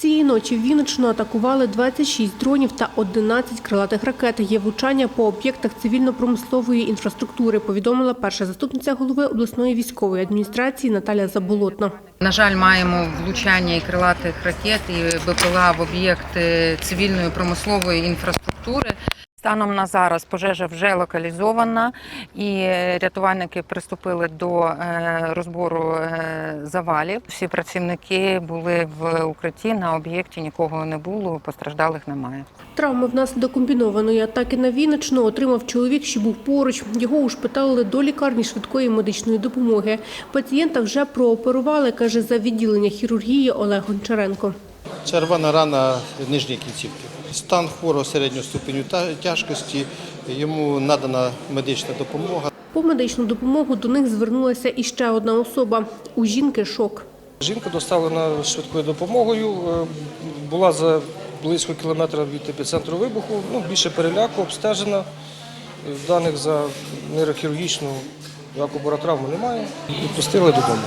Цієї ночі Вінничину атакували 26 дронів та 11 крилатих ракет. Є влучання по об'єктах цивільно-промислової інфраструктури, повідомила перша заступниця голови обласної військової адміністрації Наталя Заболотна. На жаль, маємо влучання і крилатих ракет і БПЛА в об'єкти цивільної промислової інфраструктури. Станом на зараз пожежа вже локалізована, і рятувальники приступили до е, розбору е, завалів. Всі працівники були в укритті на об'єкті, нікого не було, постраждалих немає. Травми внаслідок комбінованої атаки на Вінниччину отримав чоловік, що був поруч. Його ушпиталили до лікарні швидкої медичної допомоги. Пацієнта вже прооперували, каже за відділення хірургії Олег Гончаренко. Червона рана нижньої кінцівки. Стан хворого середнього ступеню тяжкості, йому надана медична допомога. По медичну допомогу до них звернулася іще одна особа. У жінки шок. Жінка доставлена швидкою допомогою, е, була за близько кілометра від епіцентру вибуху, ну, більше переляку, обстежена. Е, Даних за нейрохірургічну травму немає. Відпустили додому.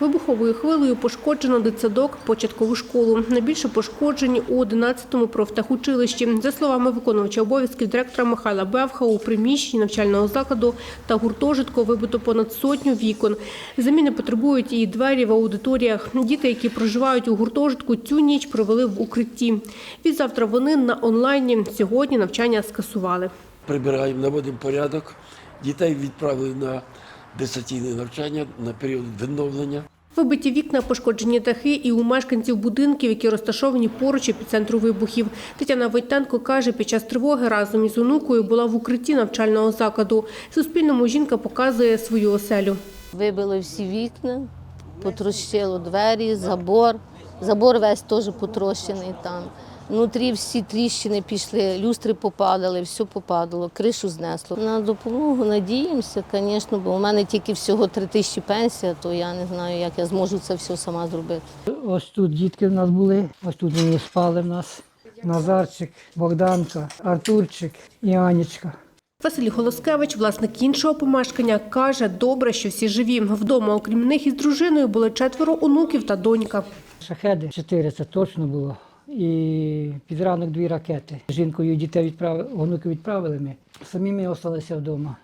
Вибуховою хвилею пошкоджено дитсадок, початкову школу. Найбільше пошкоджені у 11-му профтехучилищі. За словами виконувача обов'язків директора Михайла Бевха, у приміщенні навчального закладу та гуртожитку вибито понад сотню вікон. Заміни потребують і двері в аудиторіях. Діти, які проживають у гуртожитку, цю ніч провели в укритті. Відзавтра вони на онлайні. Сьогодні навчання скасували. прибираємо, наводимо порядок. Дітей відправили на дистанційне навчання на період відновлення. Вибиті вікна, пошкоджені дахи і у мешканців будинків, які розташовані поруч епіцентру вибухів. Тетяна Войтенко каже, під час тривоги разом із онукою була в укритті навчального закладу. Суспільному жінка показує свою оселю. Вибило всі вікна, потрощило двері, забор. Забор весь теж потрощений там. Внутрі всі тріщини пішли, люстри попадали, все попадало, кришу знесло. На допомогу надіємося, звісно, бо у мене тільки всього три тисячі пенсія, то я не знаю, як я зможу це все сама зробити. Ось тут дітки в нас були, ось тут вони спали в нас. Назарчик, Богданка, Артурчик і Анічка. Василь Голоскевич, власник іншого помешкання, каже, добре, що всі живі. Вдома, окрім них із дружиною, були четверо онуків та донька. Шахеди чотири це точно було. І під ранок дві ракети. Жінкою дітей відправили, онуків відправили ми. Самі ми залишилися вдома.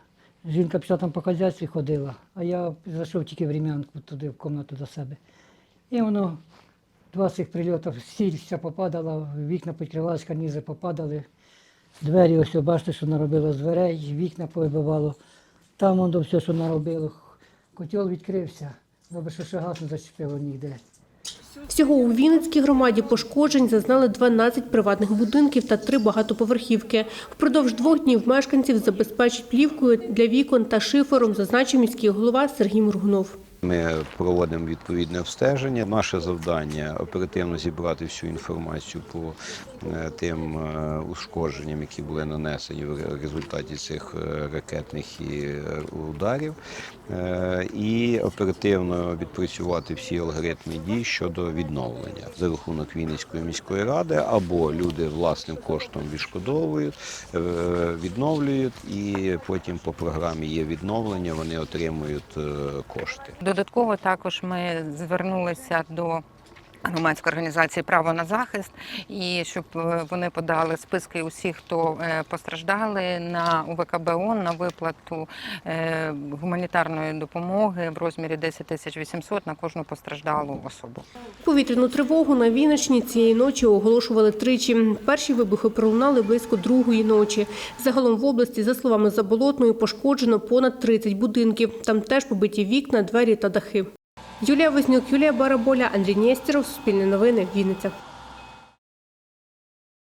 Жінка пішла там по хазяйстві ходила, а я зайшов тільки в рім'янку туди, в кімнату до себе. І воно, два цих прильотів, сіль вся попадала, вікна підкривалися, карнізи попадали. Двері, ось бачите, що наробило з дверей, вікна повибивало. Там воно все, що наробило. Котел відкрився. Добре, що ще газ не зачепило ніде. Всього у Вінницькій громаді пошкоджень зазнали 12 приватних будинків та три багатоповерхівки. Впродовж двох днів мешканців забезпечать плівкою для вікон та шифером, зазначив міський голова Сергій Мургунов. Ми проводимо відповідне обстеження. Наше завдання оперативно зібрати всю інформацію по е, тим е, ушкодженням, які були нанесені в результаті цих е, ракетних ударів, і оперативно відпрацювати всі алгоритми дій щодо відновлення за рахунок Вінницької міської ради, або люди власним коштом відшкодовують, відновлюють, і потім по програмі є відновлення, вони отримують кошти. Додатково також ми звернулися до громадської організації Право на захист і щоб е, вони подали списки усіх, хто е, постраждали на УВКБ ООН на виплату е, гуманітарної допомоги в розмірі 10 тисяч 800 на кожну постраждалу особу. Повітряну тривогу на Вінниччині цієї ночі оголошували тричі. Перші вибухи пролунали близько другої ночі. Загалом в області, за словами Заболотної, пошкоджено понад 30 будинків. Там теж побиті вікна, двері та дахи. Юлія Вознюк, Юлія Бараболя, Андрій Нєстєров, Суспільне новини, Вінниця.